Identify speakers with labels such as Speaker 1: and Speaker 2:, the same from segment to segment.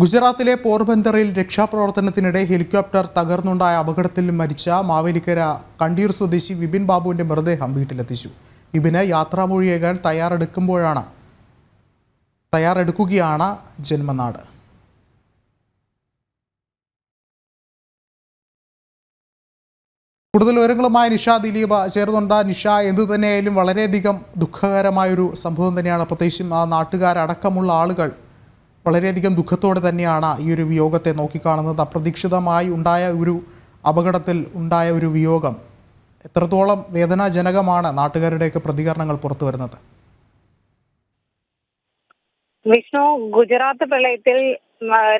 Speaker 1: ഗുജറാത്തിലെ പോർബന്ദറിൽ രക്ഷാപ്രവർത്തനത്തിനിടെ ഹെലികോപ്റ്റർ തകർന്നുണ്ടായ അപകടത്തിൽ മരിച്ച മാവേലിക്കര കണ്ടീർ സ്വദേശി വിപിൻ ബാബുവിന്റെ മൃതദേഹം വീട്ടിലെത്തിച്ചു. വിപിന് യാത്രാമൊഴിയേകാൻ തയ്യാറെടുക്കുമ്പോഴാണ് തയ്യാറെടുക്കുകയാണ് ജന്മനാട്. കൂടുതൽ വിവരങ്ങളുമായി നിഷ ദിലീപ്. ചേർന്നുണ്ട്. നിഷ എന്തു തന്നെയായാലും വളരെയധികം ദുഃഖകരമായൊരു സംഭവം തന്നെയാണ്. പ്രത്യേകിച്ചും ആ നാട്ടുകാരടക്കമുള്ള ആളുകൾ വളരെയധികം ദുഃഖത്തോടെ തന്നെയാണ് ഈ ഒരു വിയോഗത്തെ നോക്കിക്കാണുന്നത്. അപ്രതീക്ഷിതമായി ഉണ്ടായ ഒരു അപകടത്തിൽ ഉണ്ടായ ഒരു വിയോഗം എത്രത്തോളം വേദനാജനകമാണ് നാട്ടുകാരുടെയൊക്കെ പ്രതികരണങ്ങൾ പുറത്തു വരുന്നത്.
Speaker 2: വിഷ്ണു ഗുജറാത്ത് പ്രളയത്തിൽ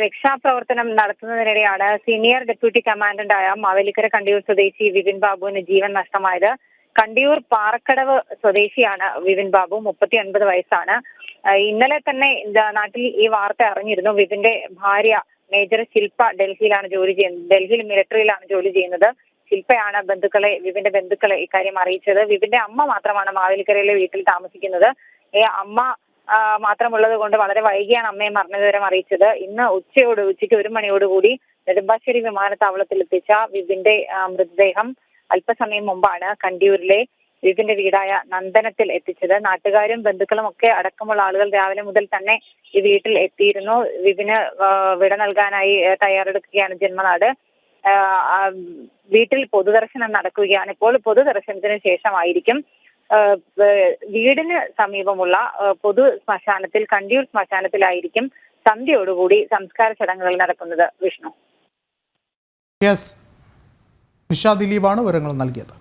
Speaker 2: രക്ഷാപ്രവർത്തനം നടത്തുന്നതിനിടെയാണ് സീനിയർ ഡെപ്യൂട്ടി കമാൻഡന്റായ മാവേലിക്കര കണ്ടിയൂർ സ്വദേശി വിപിൻ ബാബുവിന് ജീവൻ നഷ്ടമായത്. കണ്ടിയൂർ പാറക്കടവ് സ്വദേശിയാണ് വിപിൻ ബാബു മുപ്പത്തി ഒൻപത് വയസ്സാണ് ഇന്നലെ തന്നെ നാട്ടിൽ ഈ വാർത്ത അറിഞ്ഞിരുന്നു. വിപിന്റെ ഭാര്യ മേജർ ശില്പ ഡൽഹിയിലാണ് ജോലി ചെയ്യുന്നത് ഡൽഹിയിൽ മിലിറ്ററിയിലാണ് ജോലി ചെയ്യുന്നത്. ശില്പയാണ് ബന്ധുക്കളെ വിപിന്റെ ബന്ധുക്കളെ ഇക്കാര്യം അറിയിച്ചത്. വിപിന്റെ അമ്മ മാത്രമാണ് മാവേലിക്കരയിലെ വീട്ടിൽ താമസിക്കുന്നത്. ഈ അമ്മ മാത്രമുള്ളത് കൊണ്ട് വളരെ വൈകിയാണ് അമ്മയെ മരണവിവരം അറിയിച്ചത്. ഇന്ന് ഉച്ചയോട് ഉച്ചയ്ക്ക് ഒരു മണിയോടുകൂടി നെടുമ്പാശ്ശേരി വിമാനത്താവളത്തിൽ എത്തിച്ച വിപിന്റെ മൃതദേഹം അല്പസമയം മുമ്പാണ് കണ്ടിയൂരിലെ ഇതിന്റെ വീടായ നന്ദനത്തിൽ എത്തിച്ചത്. നാട്ടുകാരും ബന്ധുക്കളും ഒക്കെ അടക്കമുള്ള ആളുകൾ രാവിലെ മുതൽ തന്നെ ഈ വീട്ടിൽ എത്തിയിരുന്നു. വിപിന് വിട നൽകാനായി തയ്യാറെടുക്കുകയാണ് ജന്മനാട്. വീട്ടിൽ പൊതുദർശനം നടക്കുകയാണ്. ഇപ്പോൾ പൊതുദർശനത്തിന് ശേഷമായിരിക്കും. വീടിന് സമീപമുള്ള പൊതു ശ്മശാനത്തിൽ കണ്ടിയൂർ ശ്മശാനത്തിലായിരിക്കും സന്ധ്യയോടുകൂടി സംസ്കാര ചടങ്ങുകൾ നടക്കുന്നത്. വിഷ്ണു.
Speaker 1: യെസ് നിഷ ദിലീപാണ് വിവരങ്ങൾ നൽകിയത്